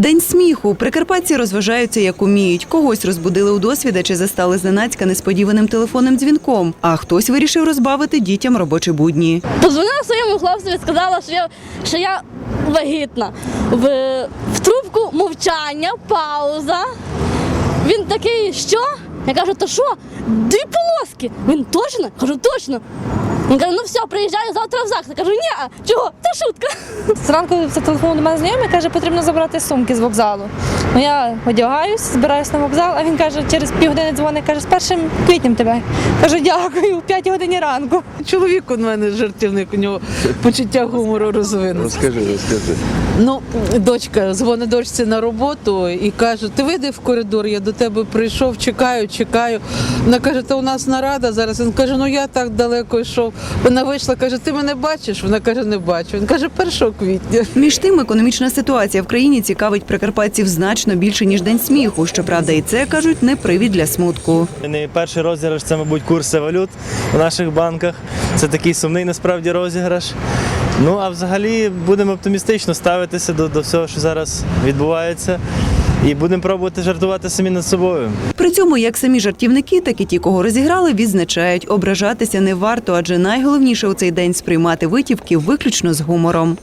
День сміху. Прикарпатці розважаються як уміють. Когось розбудили у досвіда чи застали зненацька несподіваним телефонним дзвінком. А хтось вирішив розбавити дітям робочі будні. Позвонила своєму хлопцеві, сказала, що я, що я вагітна. В, в трубку мовчання, пауза. Він такий, що? Я кажу, то що? Дві полоски. Він точно? Кажу, точно. Він каже, ну все, приїжджаю завтра в ЗАГС. Я кажу, ні, чого? Та шутка. Зранку зателефонував до мене знайомий, каже, потрібно забрати сумки з вокзалу. Ну я одягаюсь, збираюсь на вокзал, а він каже, через півгодини дзвонить, каже, з першим квітнем тебе. Кажу, дякую, в 5 годині ранку. Чоловік у мене жартівник, у нього почуття гумору розвинуто. Розкажи, розкажи. Ну, дочка дзвонить дочці на роботу і каже: ти вийди в коридор, я до тебе прийшов, чекаю, чекаю. Вона каже, та у нас нарада зараз. Він каже, ну я так далеко йшов. Вона вийшла, каже, ти мене бачиш? Вона каже, не бачу. Він каже, 1 квітня. Між тим, економічна ситуація в країні цікавить прикарпатців значно більше ніж день сміху. Щоправда, і це кажуть не привід для смутку. Не перший розіграш це, мабуть, курси валют у наших банках. Це такий сумний насправді розіграш. Ну а взагалі будемо оптимістично ставитися до, до всього, що зараз відбувається, і будемо пробувати жартувати самі над собою. При цьому як самі жартівники, так і ті, кого розіграли, відзначають, ображатися не варто, адже найголовніше у цей день сприймати витівки виключно з гумором.